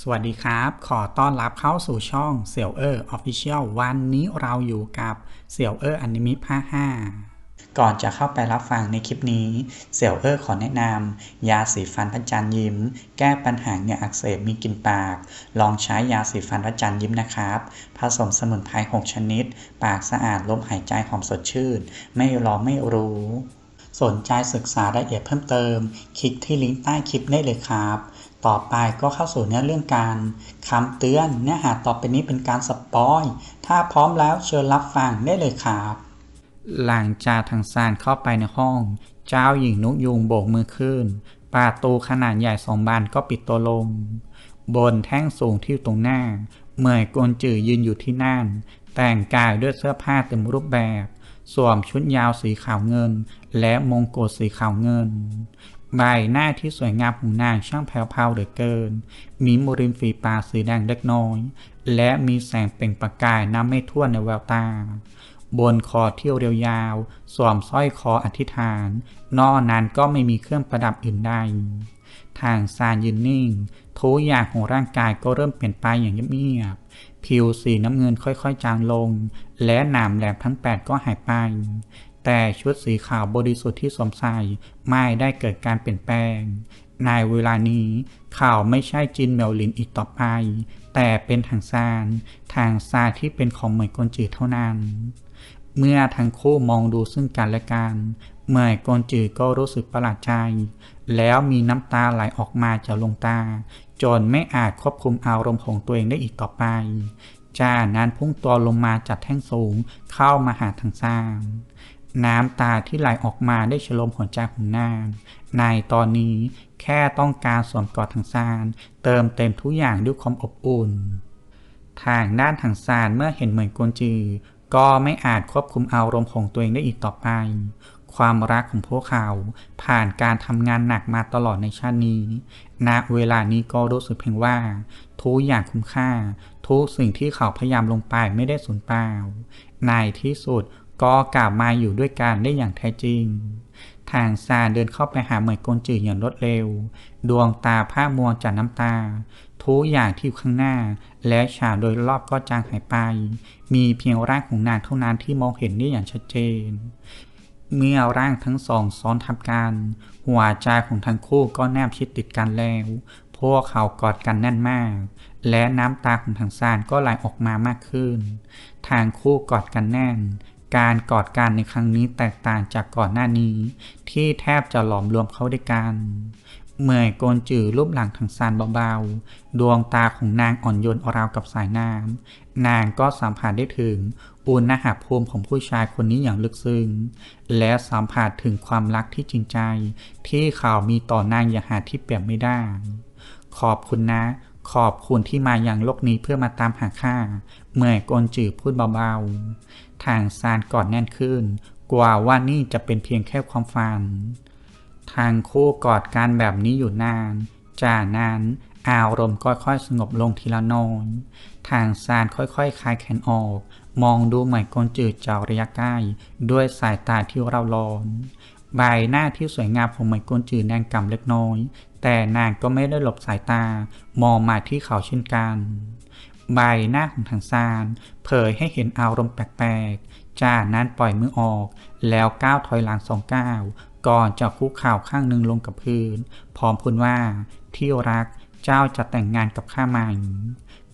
สวัสดีครับ ขอต้อนรับเข้าสู่ช่องเสี่ยวเออร์ออฟฟิเชียลวันนี้เราอยู่กับเสี่ยวเออร์อนิมิภาค5ก่อนจะเข้าไปรับฟังในคลิปนี้ เสี่ยวเออร์ขอแนะนำยาสีฟันพระจันทร์ยิ้ม แก้ปัญหาเหงื่ออักเสบมีกลิ่นปาก ลองใช้ยาสีฟันพระจันทร์ยิ้มนะครับ ผสมสมุนไพร6ชนิด ปากสะอาดลมหายใจหอมสดชื่น ไม่รอไม่รู้สนใจศึกษารายละเอียดเพิ่มเติม คลิกที่ลิงก์ใต้คลิปได้เลยครับ ต่อไปก็เข้าสู่เนื้อเรื่องการคำเตือนเนื้อหาต่อไปนี้เป็นการสปอย ถ้าพร้อมแล้วเชิญรับฟังได้เลยครับ หลังจากทางซานเข้าไปในห้อง เจ้าหญิงนุกยูงโบกมือขึ้น ประตูขนาดใหญ่สองบานก็ปิดตัวลง บนแท่งสูงที่ตรงหน้า เมยกวนจือยืนอยู่ที่นั่น แต่งกายด้วยเสื้อผ้าเต็มรูปแบบ สวมชุดยาวสีขาวเงิน และมงกุฎสีขาวเงิน ใบหน้าที่สวยงามของนางช่างแผ่วๆเหลือเกิน มีมริมฝีปากสีแดงเล็กน้อย และมีแสงเปล่งประกายน้ำไม่ท่วในแววตา บนคอเที่ยวเรียวยาว สวมสร้อยคออธิษฐาน นอกนั้นก็ไม่มีเครื่องประดับอื่นใด ทางซานยืนนิ่ง ทุกอย่างของร่างกายก็เริ่มเปลี่ยนไปอย่างเงียบๆผิวสีน้ำเงินค่อยๆ จางลง และหนามแหลมทั้ง8ก็หายไป แต่ชุดสีขาวบริสุทธิ์ที่สวมใส่ไม่ได้เกิดการเปลี่ยนแปลง ในเวลานี้ข่าวไม่ใช่จินเมลลินอีกต่อไป แต่เป็นทางซาน ทางซานที่เป็นของเหมยกลจืดเท่านั้น เมื่อทั้งคู่มองดูซึ่งกันและกันเหมยกลจืดก็รู้สึกประหลาดใจ แล้วมีน้ำตาไหลออกมาจากลงตา จนไม่อาจควบคุมอารมณ์ของตัวเองได้อีกต่อไปจ้านั้นพุ่งตัวลงมาจากแท่งสูงเข้ามาหาทางซาน น้ำตาที่ไหลออกมาได้ฉลมหัวใจของนาง ในตอนนี้แค่ต้องการสวมกอดทางซาน เติมเต็มทุกอย่างด้วยความอบอุ่น ทางด้านทางซานเมื่อเห็นเหมือนกวนจือ ก็ไม่อาจควบคุมอารมณ์ของตัวเองได้อีกต่อไป ความรักของพวกเขาผ่านการทำงานหนักมาตลอดในชาตินี้ณเวลานี้ก็รู้สึกเพียงว่า ทุกอย่างคุ้มค่า ทุกสิ่งที่เขาพยายามลงไปไม่ได้สูญเปล่าในที่สุด ก็กลับมาอยู่ด้วยกันได้อย่างแท้จริง ทางซาเดินเข้าไปหาเหมยกลจืดอย่างรวดเร็ว ดวงตาผ้ามัวจากน้ำตา ทุกอย่างที่อยู่ข้างหน้า และฉากโดยรอบก็จางหายไป มีเพียงร่างของนางเท่านั้นที่มองเห็นได้อย่างชัดเจน เมื่อร่างทั้งสองซ้อนทับกัน หัวใจของทั้งคู่ก็แนบชิดติดกันแล้ว พวกเขากอดกันแน่นมากและน้ำตาของทางซานก็ไหลออกมามากขึ้น ทางคู่กอดกันแน่น การกอดกันในครั้งนี้แตกต่างจากก่อนหน้านี้ ที่แทบจะหลอมรวมเข้าด้วยกัน เมื่อยโกนจือรูปหลังทางซานเบาๆ ดวงตาของนางอ่อนโยนราวกับสายน้ำนางก็สัมผัสได้ถึงอุณหภูมิของผู้ชายคนนี้อย่างลึกซึ้งและสัมผัสถึงความรักที่จริงใจ ที่เขามีต่อนางอย่างหาที่เปรียบไม่ได้ ขอบคุณนะ ขอบคุณที่มาอย่างโลกนี้เพื่อมาตามหาข้าเมื่อยโกนจือพูดเบาๆ ทางซานกอดแน่นขึ้น กว่าว่านี่จะเป็นเพียงแค่ความฝัน ทางคู่กอดกันแบบนี้อยู่นาน จากนั้นอารมณ์ค่อยๆสงบลงทีละน้อยทางซานค่อยๆคคลายแขนออก มองดูเหมือนกลจืดจากระยะใกล้ด้วยสายตาที่เราร้อน ใบหน้าที่สวยงามของเหมือนกลจืดแดงกำเล็กน้อย แต่นางก็ไม่ได้หลบสายตา มองมาที่เขาเช่นกัน ใบหน้าของทางซานเผยให้เห็นอารมณ์แปลกๆ จากนั้นปล่อยมือออก แล้วก้าวถอยหลังสองก้าวก่อนจะคุกเข่าข้างหนึ่งลงกับพื้น พร้อมพูดว่าที่รักเจ้าจะแต่งงานกับข้าไหม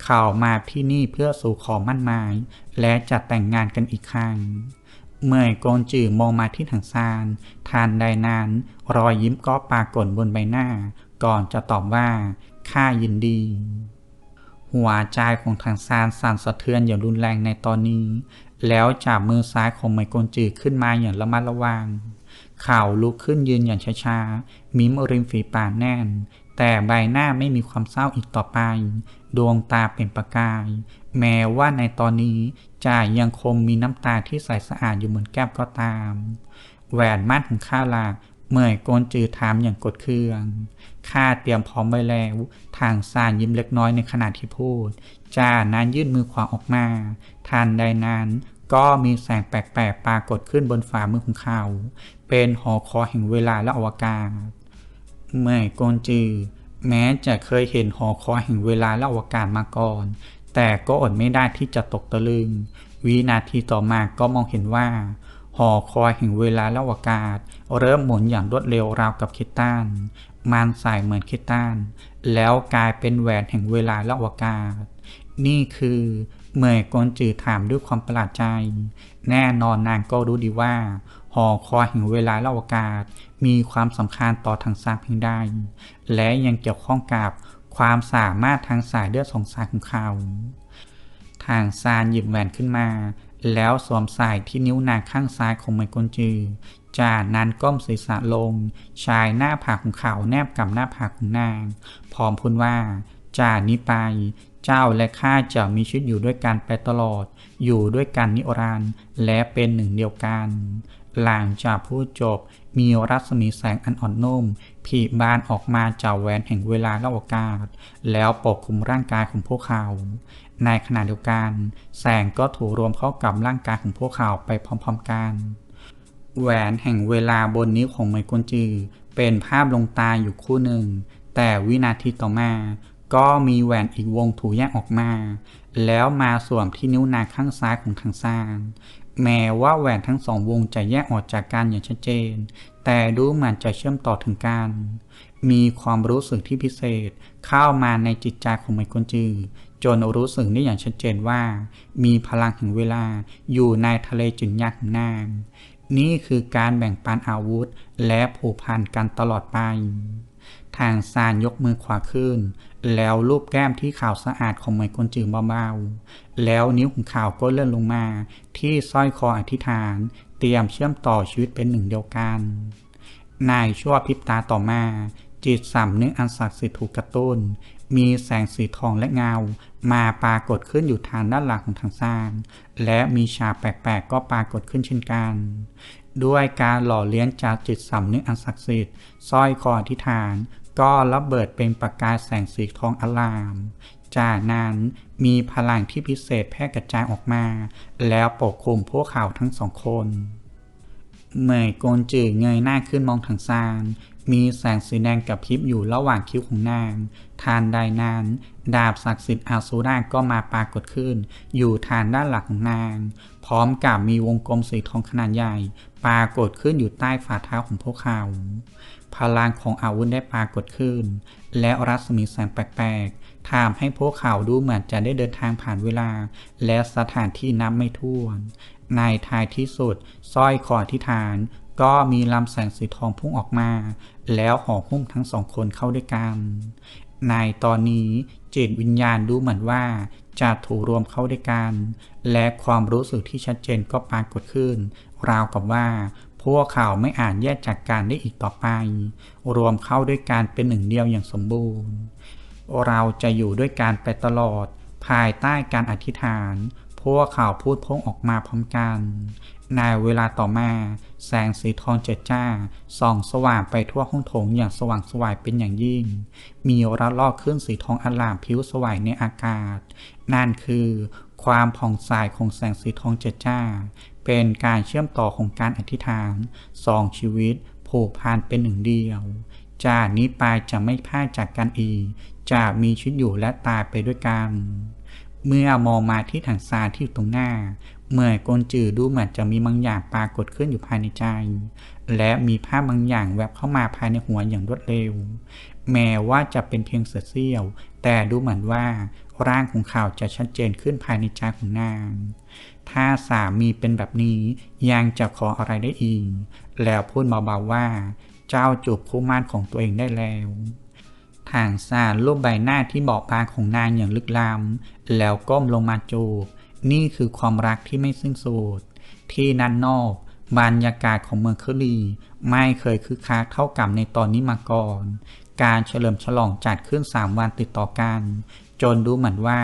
เขามาที่นี่เพื่อสู่ขอมั่นหมาย และจะแต่งงานกันอีกครั้ง เมื่อโกนจื่อมองมาที่ทางซานทานใดนั้น รอยยิ้มก็ปรากฏบนใบหน้า ก่อนจะตอบว่าข้ายินดี หัวใจของทางซานสั่นสะเทือนอย่างรุนแรงในตอนนี้ แล้วจับมือซ้ายของไมโกนจือขึ้นมาอย่างระมัดระวังเข่าลุกขึ้นยืนอย่างช้าๆ มิมริมฝีปากแน่น แต่ใบหน้าไม่มีความเศร้าอีกต่อไป ดวงตาเป็นประกาย แม้ว่าในตอนนี้จ่ายังคงมีน้ำตาที่ใสสะอาดอยู่เหมือนแก้วก็ตาม แหวนมั่นของข้าล่ะ เมื่อยโกนจือถามอย่างกดเครื่องข้าเตรียมพร้อมไว้แล้ว ทางซานยิ้มเล็กน้อยในขณะที่พูดจ่านั้นยื่นมือขวาออกมาทันใดนั้น ก็มีแสงแปลกๆปรากฏขึ้นบนฝ่ามือของเขา เป็นหอคอยแห่งเวลาและอวกาศ เมื่อยโกนจือ แม้จะเคยเห็นหอคอยแห่งเวลาและอวกาศมาก่อน แต่ก็อดไม่ได้ที่จะตกตะลึง วินาทีต่อมาก็มองเห็นว่า หอคอยแห่งเวลาและอวกาศ เริ่มหมุนอย่างรวดเร็วราวกับคิดตันมันสายเหมือนคิดตันแล้วกลายเป็นแหวนแห่งเวลาและอวกาศ นี่คือเมยกนจือถามด้วยความประหลาดใจ แน่นอนนางก็รู้ดีว่า หอคอยแห่งเวลาและอวกาศ มีความสำคัญต่อทางสางเพียงใดและยังเกี่ยวข้องกับความสามารถทางสายเลือดสองสายของเขา ทางซานหยิบแหวนขึ้นมา แล้วสวมใส่ที่นิ้วนางข้างซ้ายของไมกลจือ จากนั้นก้มศีรษะลง ชายหน้าผากของเขาแนบกับหน้าผากของนาง พร้อมพูดว่า จากนี้ไป เจ้าและข้าจะมีชีวิตอยู่ด้วยกันไปตลอด อยู่ด้วยกันนิรันดร์และเป็นหนึ่งเดียวกัน หลังจากพูดจบ มีรัศมีแสงอันอ่อนนุ่มผีบานออกมาจากแหวนแห่งเวลาและโอกาส แล้วปกคลุมร่างกายของพวกเขา ในขณะเดียวกัน แสงก็ถูรวมเข้ากับร่างกายของพวกเขาไปพร้อมๆกัน แหวนแห่งเวลาบนนิ้วของไมกลจือ เป็นภาพลงตาอยู่คู่หนึ่ง แต่วินาทีต่อมา ก็มีแหวนอีกวงถูกแยกออกมา แล้วมาสวมที่นิ้วนางข้างซ้ายของทางซานแม้ว่าแหวนทั้งสองวงจะแยกออกจากกันอย่างชัดเจน แต่ดูเหมือนจะเชื่อมต่อถึงกัน มีความรู้สึกที่พิเศษเข้ามาในจิตใจของไมกลจือ จนรู้สึกได้อย่างชัดเจนว่า มีพลังแห่งเวลาอยู่ในทะเลจุนยากของนางนี่คือการแบ่งปันอาวุธและผูกพันกันตลอดไป ทางซานยกมือขวาขึ้น แล้วลูบแก้มที่ขาวสะอาดของไมกลจือเบาๆ แล้วนิ้วของขาวก็เลื่อนลงมา ที่สร้อยคออธิษฐาน เตรียมเชื่อมต่อชีวิตเป็นหนึ่งเดียวกัน นายชั่วพริบตาต่อมา จิตสำนึกอันศักดิ์สิทธิ์ถูกกระตุ้น มีแสงสีทองและเงา มาปรากฏขึ้นอยู่ทางด้านหลังของทางสร้างและมีฉากแปลกๆ ก็ปรากฏขึ้นเช่นกัน ด้วยการหล่อเลี้ยงจากจิตสำนึกอันศักดิ์สิทธิ์สร้อยคออธิษฐาน ก็ระเบิดเป็นประกายแสงสีทองอลาม จากนั้นมีพลังที่พิเศษแพร่กระจายออกมา แล้วปกคลุมพวกเขาทั้งสองคนเมยโกนจือเงยหน้าขึ้นมองทางซาน มีแสงสีแดงกับพริบอยู่ระหว่างคิ้วของนาง ทานใดนั้น ดาบศักดิ์สิทธิ์อาซูราก็มาปรากฏขึ้น อยู่ทางด้านหลังของนาง พร้อมกับมีวงกลมสีทองขนาดใหญ่ ปรากฏขึ้นอยู่ใต้ฝ่าเท้าของพวกเขา พลังของอาวุธได้ปรากฏขึ้น และรัศมีแสงแปลกๆทำให้พวกเขาดูเหมือนจะได้เดินทางผ่านเวลา และสถานที่นับไม่ถ้วนในท้ายที่สุดสร้อยคออธิษฐาน ก็มีลำแสงสีทองพุ่งออกมา แล้วห่อหุ้มทั้งสองคนเข้าด้วยกัน ในตอนนี้จิตวิญญาณดูเหมือนว่าจะถูกรวมเข้าด้วยกัน และความรู้สึกที่ชัดเจนก็ปรากฏขึ้น ราวกับว่า พวกเขาไม่อาจแยกจากกันได้อีกต่อไป รวมเข้าด้วยกันเป็นหนึ่งเดียวอย่างสมบูรณ์ เราจะอยู่ด้วยกันไปตลอด ภายใต้การอธิษฐาน พวกเขาพูดพ้งออกมาพร้อมกัน ในเวลาต่อมา แสงสีทองเจิดจ้า ส่องสว่างไปทั่วห้องโถงอย่างสว่างสวายเป็นอย่างยิ่ง มีระลอกขึ้นสีทองอลามผิวสวายในอากาศ นั่นคือความผ่องใสของแสงสีทองเจิดจ้า เป็นการเชื่อมต่อของการอธิษฐานสองชีวิตผูกพันเป็นหนึ่งเดียว จากนี้ไปจะไม่พลาดจากกันอีก จะมีชีวิตอยู่และตายไปด้วยกันเมื่อมองมาที่ถังซานที่อยู่ตรงหน้า เมื่อกลจือดูเหมือนจะมีบางอย่างปรากฏขึ้นอยู่ภายในใจ และมีภาพบางอย่างแวบเข้ามาภายในหัวอย่างรวดเร็ว แม้ว่าจะเป็นเพียงเศษเสี้ยว แต่ดูเหมือนว่าร่างของเขาจะชัดเจนขึ้นภายในใจของนาง ถ้าสามีเป็นแบบนี้ยังจะขออะไรได้อีก แล้วพูดเบาๆว่า เจ้าจูบคู่มั่นของตัวเองได้แล้วทางซานรูปใบหน้าที่บอบบางของนางอย่างลึกล้ำแล้วก้มลงมาจูบ นี่คือความรักที่ไม่สิ้นสุดที่นั่นนอก บรรยากาศของเมืองเคอรีไม่เคยคึกคักเท่ากับในตอนนี้มาก่อน การเฉลิมฉลองจัดขึ้นสามวันติดต่อกัน จนดูเหมือนว่า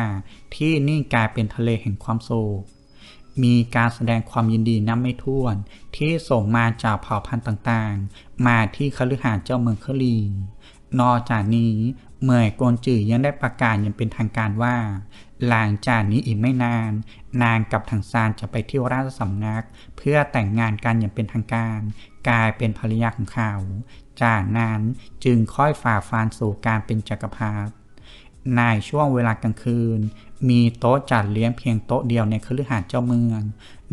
ที่นี่กลายเป็นทะเลแห่งความโศกมีการแสดงความยินดีนับไม่ถ้วน ที่ส่งมาจากเผ่าพันธุ์ต่างๆ มาที่คฤหาสน์เจ้าเมืองเคอรีนอกจากนี้เมยโกนจือยังได้ประกาศอย่างเป็นทางการว่า หลังจากนี้อีกไม่นาน นางกับทางซานจะไปที่ราชสำนัก เพื่อแต่งงานกันอย่างเป็นทางการ กลายเป็นภรรยาของเขา จากนั้นจึงค่อยฝ่าฟันสู่การเป็นจักรพรรดิในช่วงเวลากลางคืน มีโต๊ะจัดเลี้ยงเพียงโต๊ะเดียวในคฤหาสน์เจ้าเมือง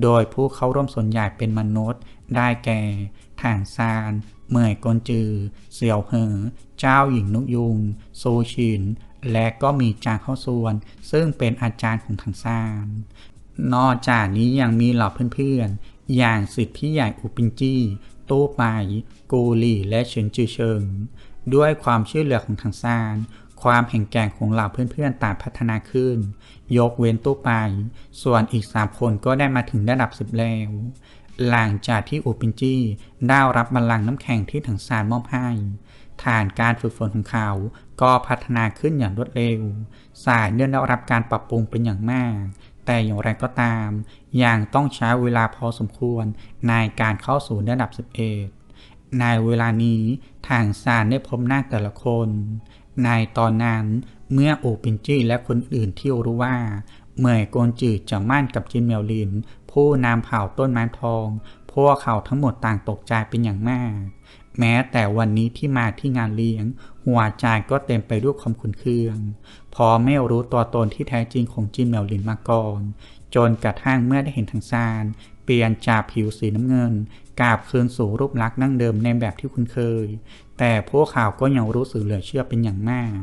โดยผู้เข้าร่วมส่วนใหญ่เป็นมนุษย์ ได้แก่ถ่างซานเหมยกนจือ เสี่ยวเหอ เจ้าหญิงนุกยุงซูชิน และก็มีจางเข้าส่วน ซึ่งเป็นอาจารย์ของทางซานนอกจากนี้ยังมีเหล่าเพื่อนๆ อย่างสิทธิพี่ใหญ่อุปินจี้ตู้ไปกูลี่และเฉินจือเชิง ด้วยความช่วยเหลือของทางซานความแห่งแกร่งของเหล่าเพื่อนๆต่างพัฒนาขึ้น ยกเว้นตู้ไป ส่วนอีกสามคนก็ได้มาถึงระดับสิบแล้ว หลังจากที่อูปินจี้ได้รับบัลลังก์น้ำแข็งที่ทางซานมอบให้ ฐานการฝึกฝนของเขา ก็พัฒนาขึ้นอย่างรวดเร็ว สายเนื่องได้รับการปรับปรุงเป็นอย่างมาก แต่อย่างไรก็ตามยังต้องใช้เวลาพอสมควรในการเข้าสู่ระดับ 11 ในเวลานี้ทางซานได้พบหน้าแต่ละคน ในตอนนั้นเมื่อโอปินจี้และคนอื่นที่รู้ว่าเมื่อโกนจืดจะมั่นกับจินเมลลิน ผู้นำเผ่าต้นไม้ทอง พวกเขาทั้งหมดต่างตกใจเป็นอย่างมาก แม้แต่วันนี้ที่มาที่งานเลี้ยง หัวใจก็เต็มไปด้วยความขุนเคือง พอไม่รู้ตัวตนที่แท้จริงของจินเมลลินมาก่อน จนกระทั่งเมื่อได้เห็นทางซาน เปลี่ยนจากผิวสีน้ำเงินกลับคืนสู่รูปลักษณ์นั่งเดิมในแบบที่คุ้นเคย แต่พวกเขาก็ยังรู้สึกเหลือเชื่อเป็นอย่างมาก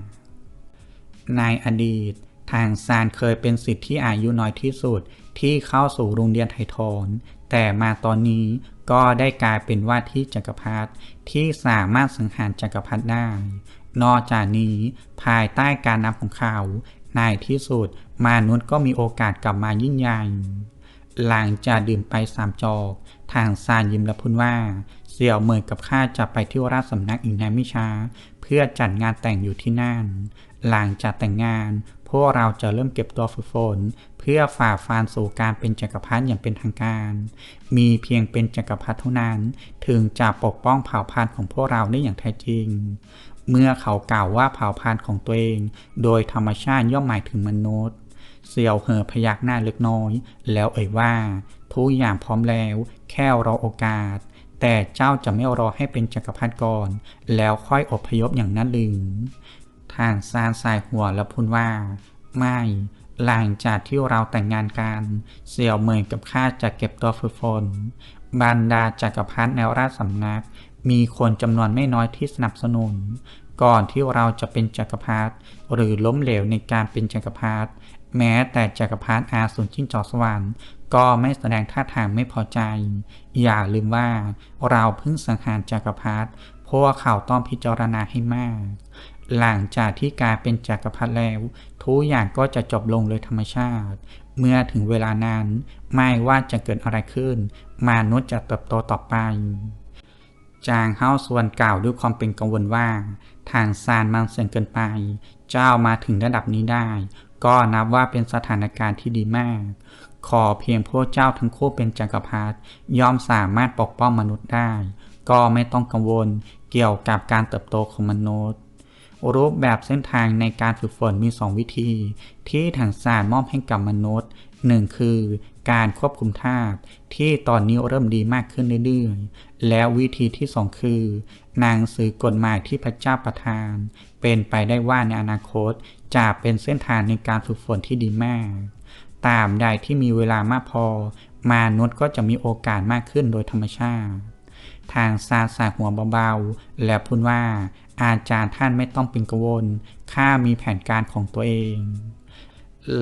ในอดีต ทางซานเคยเป็นสิทธิ์ที่อายุน้อยที่สุดที่เข้าสู่โรงเรียนไททอนแต่มาตอนนี้ ก็ได้กลายเป็นว่าที่จักรพรรดิที่สามารถสังหารจักรพรรดิได้ นอกจากนี้ภายใต้การนำของเขาในที่สุดมนุษย์ก็มีโอกาสกลับมายิ่งใหญ่ หลังจากดื่มไปสามจอกทางซานยิ้มและพูดว่า เสี่ยวเหมยกับข้าจะไปที่ราชสำนักอีกในไม่ช้า เพื่อจัดงานแต่งอยู่ที่นั่น หลังจากแต่งงาน พวกเราจะเริ่มเก็บตัวฝึกฝน เพื่อฝ่าฟันสู่การเป็นจักรพรรดิอย่างเป็นทางการ มีเพียงเป็นจักรพรรดิเท่านั้น ถึงจะปกป้องเผ่าพันธุ์ของพวกเราได้อย่างแท้จริง เมื่อเขากล่าวว่าเผ่าพันธุ์ของตัวเอง โดยธรรมชาติย่อมหมายถึงมนุษย์เสี่ยวเหอพยักหน้าเล็กน้อย แล้วเอ่ยว่า ทุกอย่างพร้อมแล้ว แค่รอโอกาส แต่เจ้าจะไม่รอให้เป็นจักรพรรดิก่อน แล้วค่อยอพยพอย่างนั้นหรือ ทางซานสายหัวและพูดว่า ไม่หลังจากที่เราแต่งงานกันเสี่ยวเหมยกับข้าจะเก็บตัวฝึกฝนบรรดาจากักรพรรดิในราชสำนัก มีคนจำนวนไม่น้อยที่สนับสนุน ก่อนที่เราจะเป็นจักรพรรดิหรือล้มเหลวในการเป็นจักรพรรดิแม้แต่จักรพรรดิอาสูรจิ้งจอกสวรรค์ก็ไม่แสดงท่าทางไม่พอใจ อย่าลืมว่าเราเพิ่งสังหารจักรพรรดิพวกเขาต้องพิจารณาให้มาก หลังจากที่กลายเป็นจักรพรรดิแล้วทุกอย่างก็จะจบลงโดยธรรมชาติ เมื่อถึงเวลานั้น ไม่ว่าจะเกิดอะไรขึ้น มนุษย์จะเติบโตต่อไป จางเฮาส่วนกล่าวด้วยความเป็นกังวลว่า ทางซานมันเสี่ยงเกินไป เจ้ามาถึงระดับนี้ได้ ก็นับว่าเป็นสถานการณ์ที่ดีมาก ขอเพียงพวกเจ้าทั้งคู่เป็นจักรพรรดิย่อมสามารถปกป้องมนุษย์ได้ ก็ไม่ต้องกังวลเกี่ยวกับการเติบโตของมนุษย์ รูปแบบเส้นทางในการฝึกฝนมี 2 วิธี ที่ทางศาสตร์มอบให้กับมนุษย์ 1 คือการควบคุมธาตุที่ตอนนี้เริ่มดีมากขึ้นเรื่อยๆ แล้ววิธีที่ 2 คือ หนังสือกฎหมายที่พระเจ้าประทาน เป็นไปได้ว่าในอนาคตจะเป็นเส้นทางในการฝึกฝนที่ดีมาก ตามใดที่มีเวลามากพอมนุษย์ก็จะมีโอกาสมากขึ้นโดยธรรมชาติ ทางซาสายหัวเบาๆ และพูดว่า อาจารย์ท่านไม่ต้องเป็นกังวล ข้ามีแผนการของตัวเอง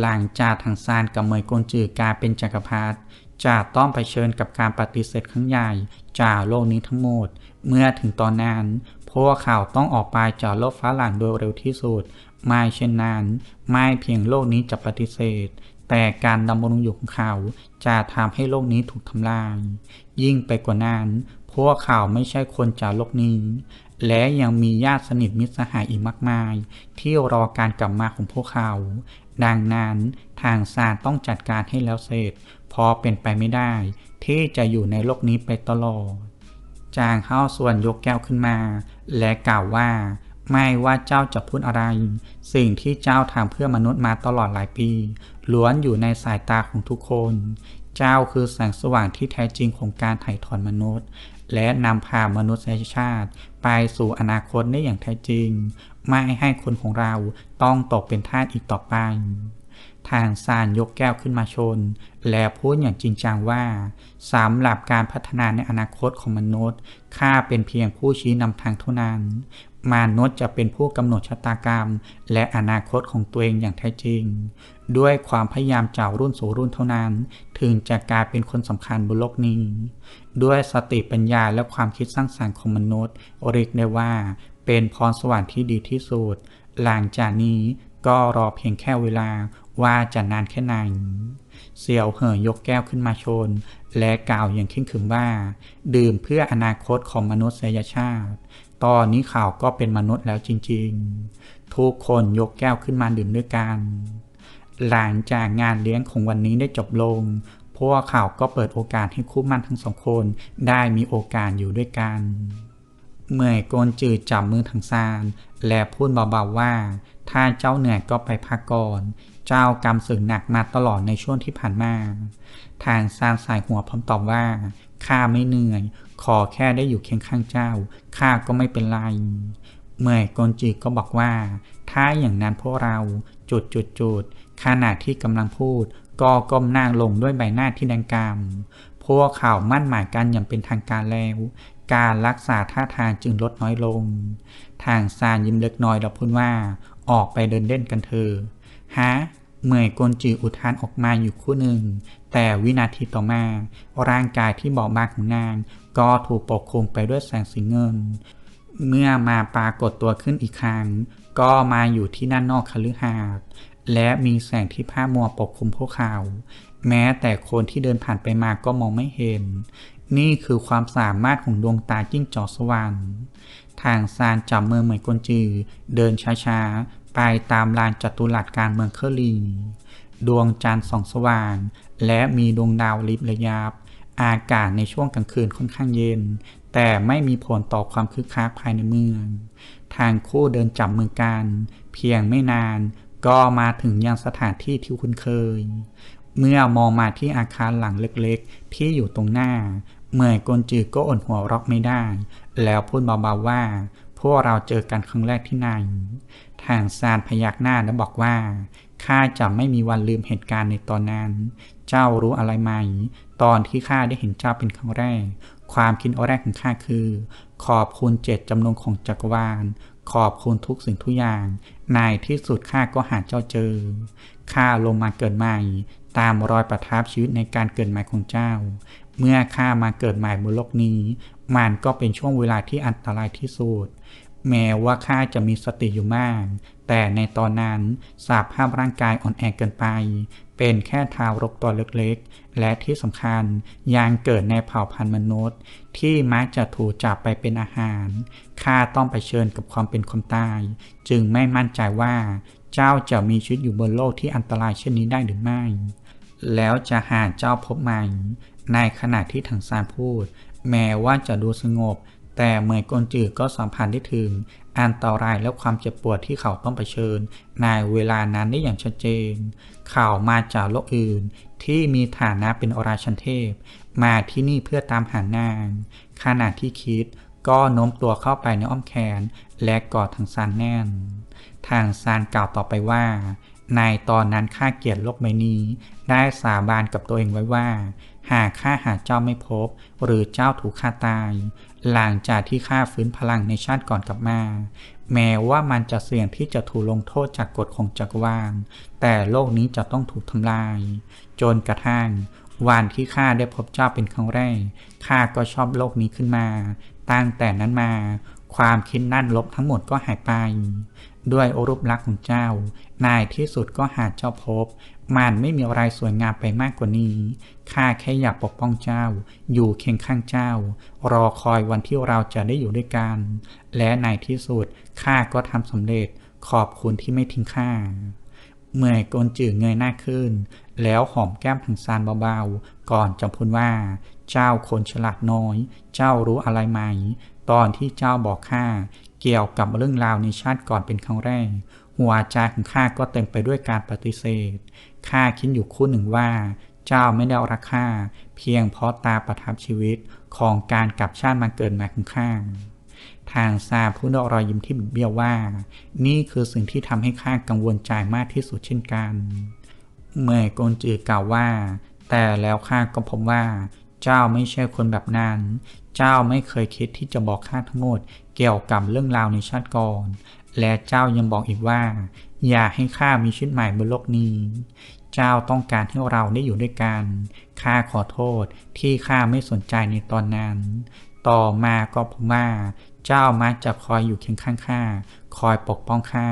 หลังจากทางซานกับเมยกลจือกลายเป็นจักรพรรดิจะต้องไปเชิญกับการปฏิเสธครั้งใหญ่จากโลกนี้ทั้งหมด เมื่อถึงตอนนั้น พวกเขาต้องออกไปจากโลกฟ้าหลังโดยเร็วที่สุด ไม่เช่นนั้น ไม่เพียงโลกนี้จะปฏิเสธ แต่การดำรงอยู่ของเขาจะทำให้โลกนี้ถูกทำลาย ยิ่งไปกว่านั้น พวกเขาไม่ใช่คนจากโลกนี้ และยังมีญาติสนิทมิตรสหายอีกมากมาย ที่รอการกลับมาของพวกเขา ดังนั้นทางศาต้องจัดการให้แล้วเสร็จพราะเป็นไปไม่ได้ ที่จะอยู่ในโลกนี้ไปตลอด จางเฮ้าส่วนยกแก้วขึ้นมา และกล่าวว่า ไม่ว่าเจ้าจะพูดอะไร สิ่งที่เจ้าทำเพื่อมนุษย์มาตลอดหลายปี ล้วนอยู่ในสายตาของทุกคน เจ้าคือแสงสว่างที่แท้จริงของการไถ่ถอนมนุษย์ และนำพามนุษยชาติ ไปสู่อนาคตได้อย่างแท้จริง ไม่ให้คนของเราต้องตกเป็นทาสอีกต่อไป ทางซานยกแก้วขึ้นมาชน และพูดอย่างจริงจังว่าสำหรับการพัฒนาในอนาคตของมนุษย์ข้าเป็นเพียงผู้ชี้นำทางเท่านั้น มนุษย์จะเป็นผู้กำหนดชะตากรรม และอนาคตของตัวเองอย่างแท้จริง ด้วยความพยายามจากรุ่นสู่รุ่นเท่านั้น ถึงจะกลายเป็นคนสำคัญบนโลกนี้ ด้วยสติปัญญาและความคิดสร้างสรรค์ของมนุษย์เรียกได้ว่า เป็นพรสวรรค์ที่ดีที่สุด หลังจากนี้ก็รอเพียงแค่เวลาว่าจะนานแค่ไหนเสี่ยวเหอยกแก้วขึ้นมาชน และกล่าวอย่างเข้มขึงว่า ดื่มเพื่ออนาคตของมนุษยชาติ ตอนนี้ข่าวก็เป็นมนุษย์แล้วจริงๆ ทุกคนยกแก้วขึ้นมาดื่มด้วยกัน หลังจากงานเลี้ยงของวันนี้ได้จบลง พวกข่าวก็เปิดโอกาสให้คู่มั่นทั้งสองคนได้มีโอกาสอยู่ด้วยกัน เมื่อยโกนจืดจับมือทางซาน และพูดเบาๆว่า ถ้าเจ้าเหนื่อยก็ไปพักก่อน เจ้ากำศึกหนักมาตลอดในช่วงที่ผ่านมา ทางซานสายหัวพร้อมตอบว่าข้าไม่เหนื่อย ขอแค่ได้อยู่เคียงข้างเจ้า ข้าก็ไม่เป็นไร เมื่อยกนจืดก็บอกว่า ถ้าอย่างนั้นพวกเราจุดจุดจุดขณะที่กำลังพูด ก็ก้มหน้าลงด้วยใบหน้าที่แดงกำพวกข่าวมั่นหมายกันอย่างเป็นทางการแล้ว การรักษาท่าทางจึงลดน้อยลง ทางซานยิ้มเล็กน้อยแล้วพูดว่า ออกไปเดินเล่นกันเถอะฮะเมื่อยกลจืออุทานออกมาอยู่คู่หนึ่ง แต่วินาทีต่อมา ร่างกายที่บอบบางของนาง ก็ถูกปกคลุมไปด้วยแสงสีเงิน เมื่อมาปรากฏตัวขึ้นอีกครั้ง ก็มาอยู่ที่ด้านนอกคฤหาสน์และมีแสงที่ผ้ามัวปกคลุมพวกเขา แม้แต่คนที่เดินผ่านไปมาก็มองไม่เห็น นี่คือความสามารถของดวงตาจิ้งจอกสวรรค์ทางซานจับมือเหมือนกลจือ เดินช้าๆ ไปตามลานจัตุรัสการเมืองเคอรีดวงจันทร์ส่องสว่าง และมีดวงดาวลิบระยับ อากาศในช่วงกลางคืนค่อนข้างเย็น แต่ไม่มีผลต่อความคึกคักภายในเมือง ทางคู่เดินจับมือกัน เพียงไม่นาน ก็มาถึงยังสถานที่ที่คุ้นเคย เมื่อมองมาที่อาคารหลังเล็กๆ ที่อยู่ตรงหน้า เมื่อยกลจือก็อดหัวรักไม่ได้ แล้วพูดเบาๆว่า พวกเราเจอกันครั้งแรกที่ไหนทางซานพยักหน้าและบอกว่าข้าจะไม่มีวันลืมเหตุการณ์ในตอนนั้น เจ้ารู้อะไรไหม ตอนที่ข้าได้เห็นเจ้าเป็นครั้งแรก ความคิดแรกของข้าคือ ขอบคุณเจตจำนงของจักรวาล ขอบคุณทุกสิ่งทุกอย่าง ในที่สุดข้าก็หาเจ้าเจอ ข้าลงมาเกิดใหม่ ตามรอยประทับชีวิตในการเกิดใหม่ของเจ้า เมื่อข้ามาเกิดใหม่บนโลกนี้ มันก็เป็นช่วงเวลาที่อันตรายที่สุด แม้ว่าข้าจะมีสติอยู่มาก แต่ในตอนนั้นสภาพร่างกายอ่อนแอเกินไป เป็นแค่ทารกตัวเล็กๆ และที่สำคัญยังเกิดในเผ่าพันธุ์มนุษย์ ที่มักจะถูกจับไปเป็นอาหาร ข้าต้องไปเชิญกับความเป็นความตาย จึงไม่มั่นใจว่าเจ้าจะมีชีวิตอยู่บนโลกที่อันตรายเช่นนี้ได้หรือไม่ แล้วจะหาเจ้าพบไหมในขณะที่ถังซานพูด แม้ว่าจะดูสงบ แต่เมยกลจืดก็สัมพันธ์ได้ถึงอันตรายและความเจ็บปวดที่เขาต้องเผชิญ ในเวลานั้นได้อย่างชัดเจนข่าวมาจากโลกอื่น ที่มีฐานะเป็นอราชันเทพ มาที่นี่เพื่อตามหานาง ขณะที่คิดก็โน้มตัวเข้าไปในอ้อมแขน และกอดทางซานแน่น ทางซานกล่าวต่อไปว่า ในตอนนั้นข้าเกียรติโลกใบนี้ ได้สาบานกับตัวเองไว้ว่า หากข้าหาเจ้าไม่พบ หรือเจ้าถูกฆ่าตายหลังจากที่ข้าฟื้นพลังในชาติก่อนกลับมา แม้ว่ามันจะเสี่ยงที่จะถูกลงโทษจากกฎของจักรวาล แต่โลกนี้จะต้องถูกทำลาย จนกระทั่ง วันที่ข้าได้พบเจ้าเป็นครั้งแรก ข้าก็ชอบโลกนี้ขึ้นมา ตั้งแต่นั้นมา ความคิดนั่นลบทั้งหมดก็หายไป ด้วยอรูปลักษณ์ของเจ้า นายที่สุดก็หาเจ้าพบ มันไม่มีอะไรสวยงามไปมากกว่านี้ ข้าแค่อยากปกป้องเจ้า อยู่เคียงข้างเจ้า รอคอยวันที่เราจะได้อยู่ด้วยกัน และในที่สุดข้าก็ทำสำเร็จ ขอบคุณที่ไม่ทิ้งข้า เมื่อยกลจืดเงยหน้าขึ้น แล้วหอมแก้มทางซานเบาๆ ก่อนจะพูดว่า เจ้าคนฉลาดน้อย เจ้ารู้อะไรไหม ตอนที่เจ้าบอกข้าเกี่ยวกับเรื่องราวในชาติก่อนเป็นครั้งแรก หัวใจของข้าก็เต็มไปด้วยการปฏิเสธ ข้าคิดอยู่คู่หนึ่งว่า เจ้าไม่ได้รักข้าเพียงเพราะตาประทับชีวิตของการกลับชาติมาเกิดมาของข้า ทางซาพูดด้วยรอยยิ้มที่บิดเบี้ยวว่า นี่คือสิ่งที่ทำให้ข้ากังวลใจมากที่สุดเช่นกัน เมื่อโกนจือกล่าวว่า แต่แล้วข้าก็พบว่า เจ้าไม่ใช่คนแบบนั้น เจ้าไม่เคยคิดที่จะบอกข้าทั้งหมดเกี่ยวกับเรื่องราวในชาติก่อน และเจ้ายังบอกอีกว่า อย่าให้ข้ามีชีวิตใหม่บนโลกนี้ เจ้าต้องการให้เราได้อยู่ด้วยกัน ข้าขอโทษที่ข้าไม่สนใจในตอนนั้น ต่อมาก็พบว่าเจ้ามักจะคอยอยู่เคียงข้างข้า คอยปกป้องข้า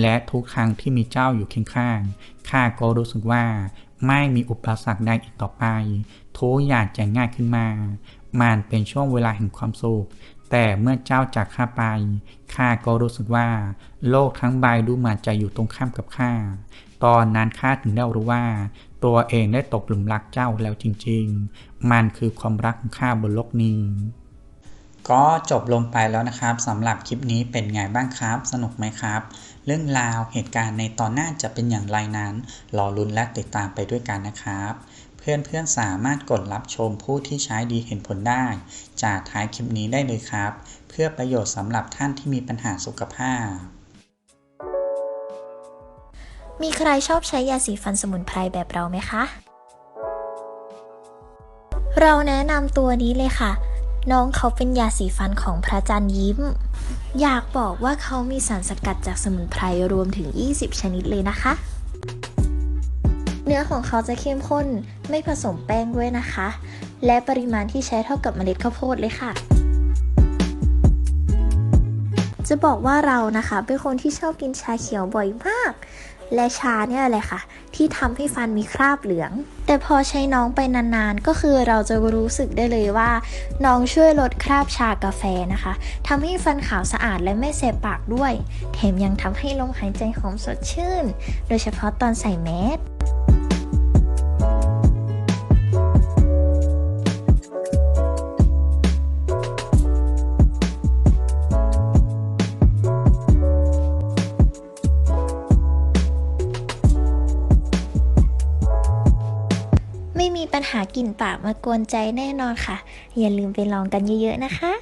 และทุกครั้งที่มีเจ้าอยู่เคียงข้าง ข้าก็รู้สึกว่าไม่มีอุปสรรคใดอีกต่อไป ทุกอย่างจะง่ายขึ้นมา มันเป็นช่วงเวลาแห่งความสุข แต่เมื่อเจ้าจากข้าไป ข้าก็รู้สึกว่า โลกทั้งใบดูเหมือนจะอยู่ตรงข้ามกับข้า ตอนนั้นข้าถึงได้รู้ว่า ตัวเองได้ตกหลุมรักเจ้าแล้วจริง ๆ มันคือความรักของข้าบนโลกนี้ก็จบลงไปแล้วนะครับสำหรับคลิปนี้เป็นไงบ้างครับ สนุกไหมครับ เรื่องราวเหตุการณ์ในตอนหน้าจะเป็นอย่างไรนั้น รอลุ้นและติดตามไปด้วยกันนะครับ เพื่อนๆสามารถกดรับชมผู้ที่ใช้ดีเห็นผลได้ จากท้ายคลิปนี้ได้เลยครับ เพื่อประโยชน์สำหรับท่านที่มีปัญหาสุขภาพ มีใครชอบใช้ยาสีฟันสมุนไพรแบบเราไหมคะ เราแนะนำตัวนี้เลยค่ะ น้องเขาเป็นยาสีฟันของพระจันทร์ยิ้ม อยากบอกว่าเขามีสารสกัดจากสมุนไพรรวมถึง 20 ชนิดเลยนะคะ นื้อของเขาจะเข้มข้น ไม่ผสมแป้งด้วยนะคะ และปริมาณที่ใช้เท่ากับเมล็ดข้าวโพดเลยค่ะ จะบอกว่าเรานะคะเป็นคนที่ชอบกินชาเขียวบ่อยมาก และชาเนี่ยแหละค่ะ ที่ทำให้ฟันมีคราบเหลือง แต่พอใช้น้องไปนานๆ ก็คือเราจะรู้สึกได้เลยว่า น้องช่วยลดคราบชากาแฟนะคะทำให้ฟันขาวสะอาดและไม่แสบปากด้วย แถมยังทำให้ลมหายใจหอมสดชื่น โดยเฉพาะตอนใส่แมส หากลิ่นปากมากวนใจแน่นอนค่ะ อย่าลืมไปลองกันเยอะๆนะคะ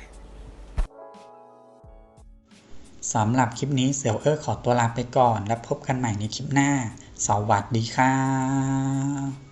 สำหรับคลิปนี้เสี่ยวเออขอตัวลาไปก่อน แล้วพบกันใหม่ในคลิปหน้า สวัสดีค่ะ